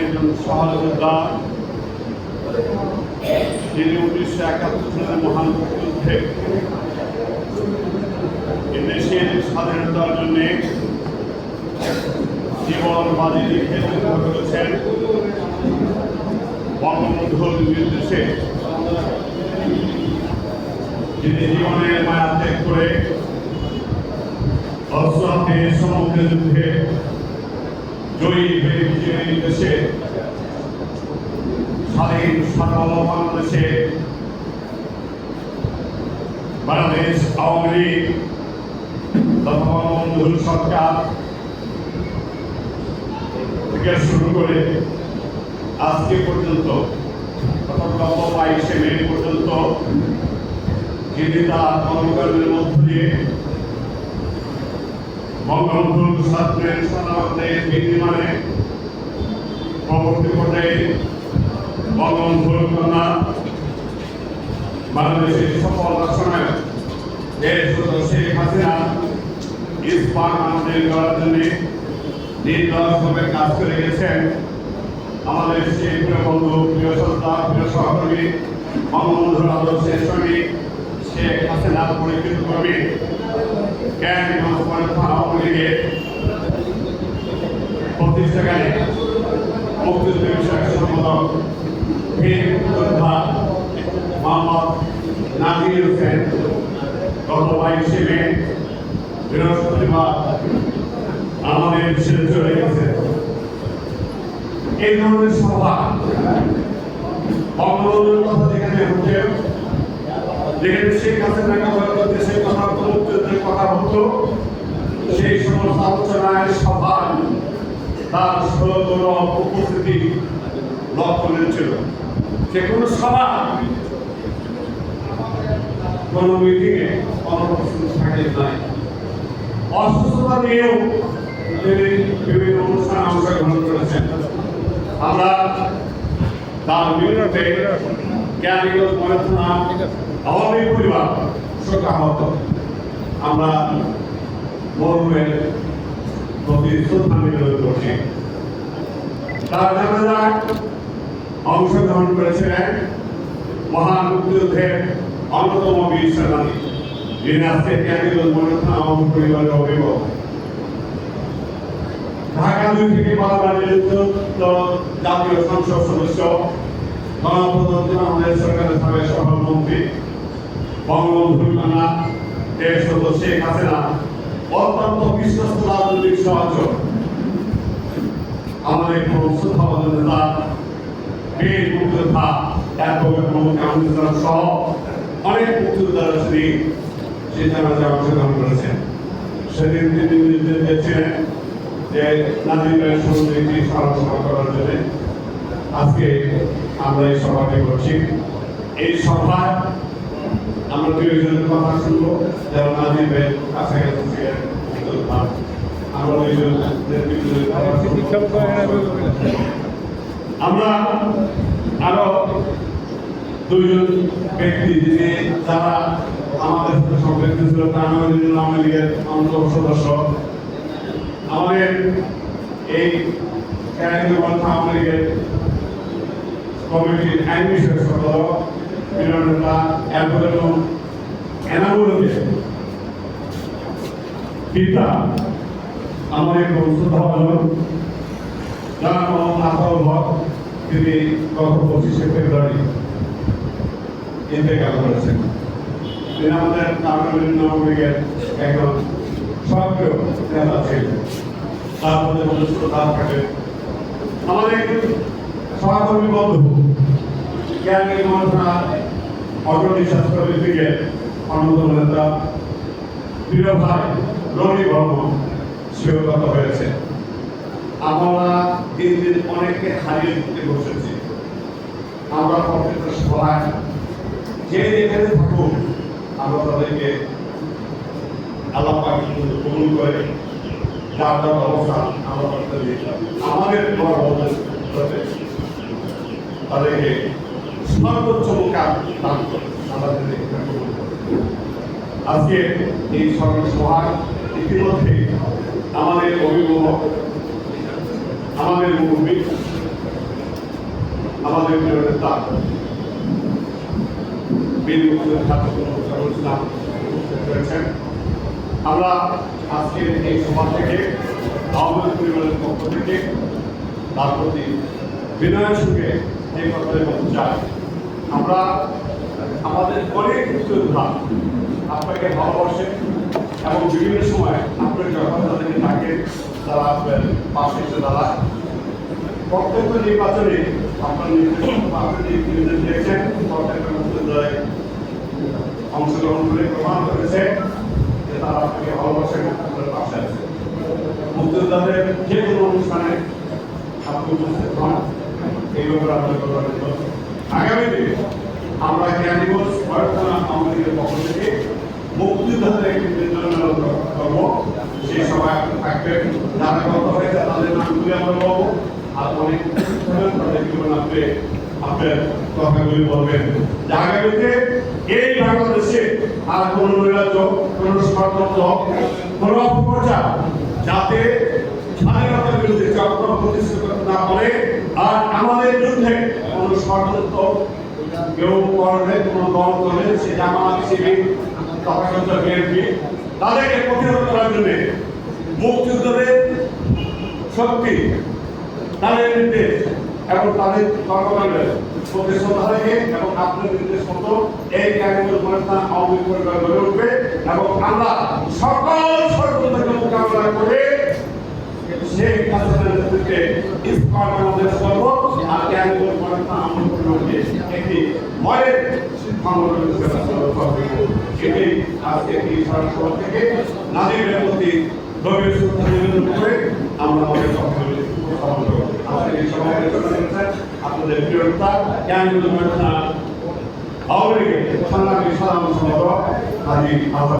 একজন সহযোদ্ধা যিনি উনিশশো একাত্তর সালের মহান মুক্তিযুদ্ধে এ দেশের স্বাধীনতার জন্য জীবন বাজি রেখে যুদ্ধ করেছেন। বঙ্গবন্ধুর নির্দেশে যিনি জীবনের মায়া ত্যাগ করে অস্ত্রাতে সমগ্র যুদ্ধে জয়ী হয়ে দেশে। স্বাধীন সার্বভৌম বাংলাদেশে বাংলাদেশ, আওয়ামী লীগ বঙ্গবন্ধুর সরকার থেকে শুরু করে আজকে পর্যন্ত বাইশে মে পর্যন্ত, যিনি তার মধ্য দিয়ে বঙ্গবন্ধুর ছাত্রের সনাতনের বিনিময়ে পরবর্তী পর্যায়ে বঙ্গবন্ধুর কন্যা বাংলাদেশের সফল রাষ্ট্রনায়ক দেশ শেখ হাসিনা ইস্পাত আমাদের করার জন্য নির্দয়ভাবে কাজ করে গেছেন। আমাদের সেই প্রিয় বন্ধু, প্রিয় সন্তান, প্রিয় সহকর্মী বঙ্গবন্ধুর আদর্শের শ্রমিক শেখ হাসিনার পরিচিত কর্মী জ্ঞান আওয়ামী লীগের প্রতিষ্ঠাকালে মুক্তিযুদ্ধ বিষয়ক সম্পাদক বীর যোদ্ধা মোহাম্মদ নাজির হোসেন গত বাইশে মে বৃহস্পতিবার আমাদের ছেড়ে চলে গেছে এই ধরনের সভা বঙ্গবন্ধুর কথা যেখানে শেখ হাসিনাকে হয়তো দেশের কথা মুক্তিযুদ্ধের কথা হতো, সেই সমস্ত আলোচনায় সভায় তার ষোলতর উপস্থিতি লক্ষণের ছিল যে কোনো সভা কোনো মিটিংয়ে অনুপস্থিত থাকে নাই। অসুস্থতা নিয়েও তিনি বিভিন্ন অনুষ্ঠানে অংশগ্রহণ করেছেন। আমরা তার বিরুদ্ধে জ্ঞানীগত পড়াশোনা আওয়ামী পরিবার শোকাহত আমরা মরুমের প্রতি শ্রদ্ধা নিবেদন করছি। তার জানাজায় অংশগ্রহণ করেছিলেন, মহান মুক্তিযুদ্ধের অন্যতম বীর সেনানী যিনি আজকে জ্ঞানীগত পড়াশোনা আওয়ামী পরিবারের অভিভাবক। ঢাকা দুই থেকে বারবার নিযুক্ত জাতীয় সংসদ সদস্য, গণপ্রজাতন্ত্রী বাংলাদেশ সরকারের সাবেক সভাপতি বঙ্গবন্ধুর কন্যা দেশ সদস্য শেখ হাসিনা অত্যন্ত বিশ্বস্ত রাজনৈতিক সহযোগ। করেছেন। সেদিন তিনি নির্দেশ দিয়েছিলেন যে করার জন্য আজকে আমরা এই সভাটি করছি। এই সভায় আমরা দুইজনের কথা শুনব। যেমন কাছাকাছি ছিলেন আমরা আরও দুইজন ব্যক্তি যিনি যারা আমাদের সাথে সম্পৃক্ত ছিল প্রাণবাদী আওয়ামী লীগের অন্তর সদস্য। আমাদের এই আওয়ামী লীগের কমিটির আইন বিষয়ক সম্পাদক তিনি গত পঁচিশে ফেব্রুয়ারি ইন্তেকাল করেছেন। তিনি আমাদের কারণ লীগের একজন সক্রিয় নেতা ছিলেন। তার মধ্যে আমাদের সহকর্মী বন্ধু, জ্ঞানী মন্ত্রণা অটো বিশ্বাস কর্মী থেকে অন্যতম নেতা প্রিয় ভাই রনি বর্মন সেও কথা হয়েছে। আমরা দিন দিন অনেককে হারিয়ে দিতে বসেছি। আমরা প্রত্যেকটা সভায় যে যেখানে থাকুক আমরা তাদেরকে আল্লাহ কবুল করে, যার যার অবস্থান আমরা আমাদের তাদেরকে সর্বোচ্চ মোকাম দান করি। আজকে এই স্মরণ ইতিমধ্যে আমাদের অভিভাবক, আমাদের মুরব্বী, আমাদের নেতা আমরা আজকের এই সভা থেকে, আওয়ামী পরিবারের পক্ষ থেকে তার প্রতি বিনয়ের সঙ্গে এই বলতে চাই। আমরা, আমাদের অনেক মুক্তিযোদ্ধা আপনাকে ভালোবাসে এবং বিভিন্ন সময় আপনার যখন তাদেরকে ডাকে, তারা পাশে এসে দাঁড়ায়। প্রত্যেকটা নির্বাচনে আপনার আপনি নির্দেশ দিয়েছেন প্রত্যেকটা মুক্তিযোদ্ধায় অংশগ্রহণ করে প্রমাণ করেছে যে তারা আপনাকে ভালোবাসে আপনার পাশে আছে। মুক্তিযোদ্ধাদের যে কোনো অনুষ্ঠানে আপনি উপস্থিত হন। এই ব্যাপারে আপনার করবেন আগামী দিনে আমরা দিবস বর্তমান লীগের পক্ষ থেকে মুক্তিযোদ্ধাদের একটি নির্ধারণ করব সেই আপনি থাকবেন যারা হয়েছে, তাদের নামগুলি আমরা বলব। আর অনেক তাদের জীবন আপনি, আপনার কথাগুলি বলবেন। আগামীতে এই বাংলাদেশে আর কোনো নৈরাজ্য, কোনো ষড়যন্ত্র কোনো অপপ্রচার যাতে স্বাধীনতার বিরুদ্ধে চক্র প্রতিষ্ঠিত না করে আর আমাদের বিরুদ্ধে কোনো ষড়যন্ত্র করলে কোনো দল করে সে জামাত শিবির বিএনপি। তাদেরকে প্রতিরোধ করার জন্য মুক্তিযুদ্ধদের শক্তি তাদের নির্দেশ এবং তাদের কর্মকাণ্ডের প্রতি শ্রদ্ধা রেখে এবং আপনার নির্দেশ মতো এই আওয়ামী গড়ে উঠবে এবং আমরা সকল ষড়যন্ত্রকে মোকাবিলা করে শেখ হাসিনার নেতৃত্বে বাংলাদেশ একটি ময়ের সংগঠন হিসেবে করব। এটাই আজকে এই সভা থেকে নাজিমের প্রতি গভীর শ্রদ্ধা নিবেদন করে আমরা আমাদের সকলের উপস্থাপন করব আজকে এই সভায় আপনাদের প্রিয়তা জ্ঞান আওয়ামী লীগের সংগ্রামী সাধারণ সম্পাদক হাজি আহমদ